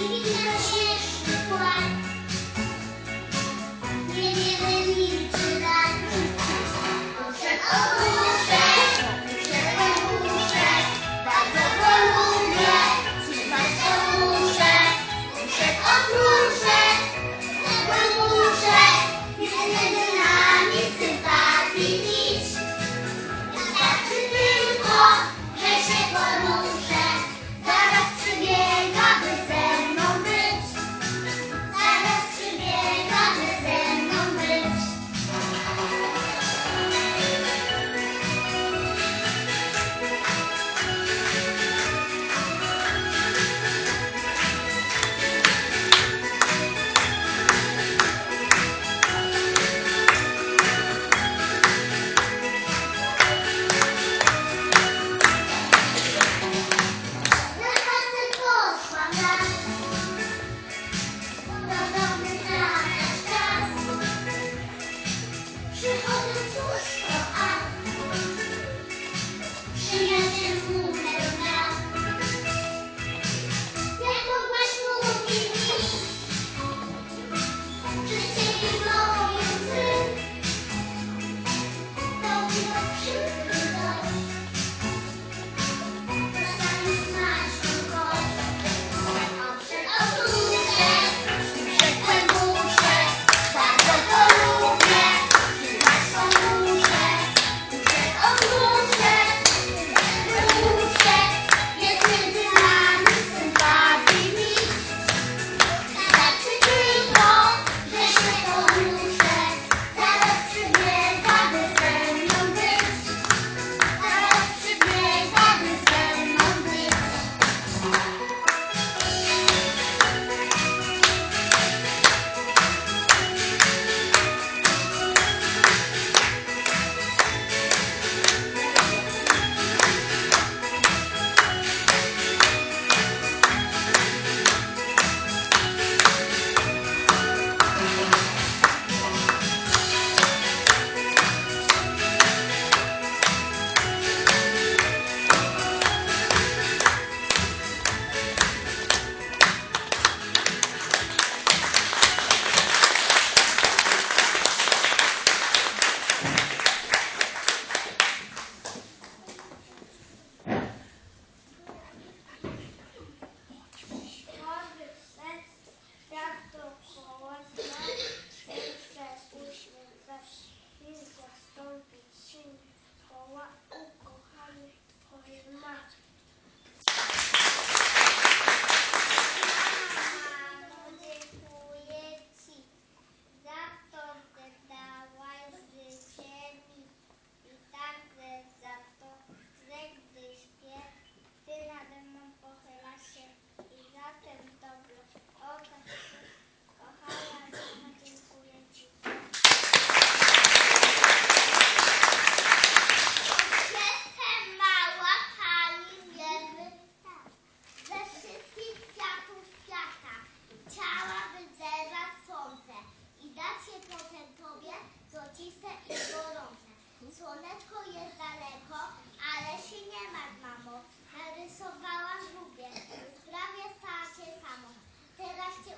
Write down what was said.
はい。Ma. daleko jest daleko, ale się nie martw, mamo. Narysowałam lubię. Prawie takie samo. Teraz cię